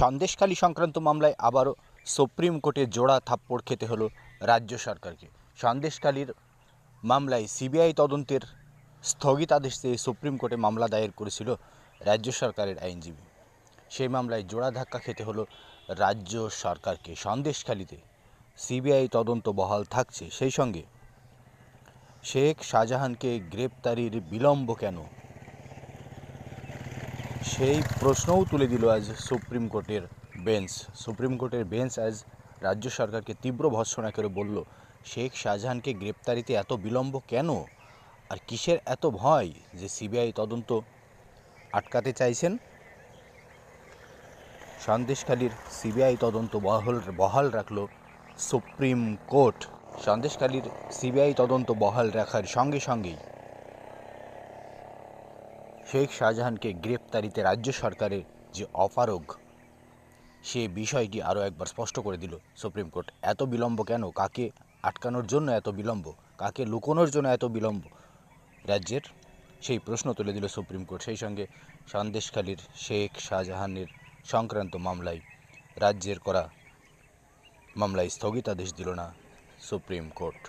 সন্দেশখালী সংক্রান্ত মামলায় আবারও সুপ্রিম কোর্টে জোড়া থাপ্পড় খেতে হলো রাজ্য সরকারকে। সন্দেশখালীর মামলায় সিবিআই তদন্তের স্থগিতাদেশ চেয়ে সুপ্রিম কোর্টে মামলা দায়ের করেছিল রাজ্য সরকারের আইনজীবী। সেই মামলায় জোড়া ধাক্কা খেতে হলো রাজ্য সরকারকে। সন্দেশখালীতে সিবিআই তদন্ত বহাল থাকছে। সেই সঙ্গে শেখ শাহজাহানকে গ্রেপ্তারির বিলম্ব কেন? সেই প্রশ্নও তুলে দিল আজ সুপ্রিম কোর্টের বেঞ্চ। সুপ্রিম কোর্টের বেঞ্চ আজ রাজ্য সরকারকে তীব্র ভর্সনা করে বলল, শেখ শাহজাহানকে গ্রেপ্তারিতে এত বিলম্ব কেন? আর কিসের এত ভয় যে সিবিআই তদন্ত আটকাতে চাইছেন? সন্দেশখালীর সিবিআই তদন্ত বহাল বহাল রাখল সুপ্রিম কোর্ট। সন্দেশখালীর সিবিআই তদন্ত বহাল রাখার সঙ্গে সঙ্গেই শেখ শাহজাহানকে গ্রেপ্তারিতে রাজ্য সরকারের যে অপারগ, সে বিষয়টি আরও একবার স্পষ্ট করে দিল সুপ্রিম কোর্ট। এত বিলম্ব কেন? কাকে আটকানোর জন্য এত বিলম্ব? কাকে লুকোনোর জন্য এত বিলম্ব? রাজ্যের সেই প্রশ্ন তুলে দিল সুপ্রিম কোর্ট। সেই সঙ্গে সন্দেশখালীর শেখ শাহজাহানের সংক্রান্ত মামলায় রাজ্যের করা মামলায় স্থগিতাদেশ দিল না সুপ্রিম কোর্ট।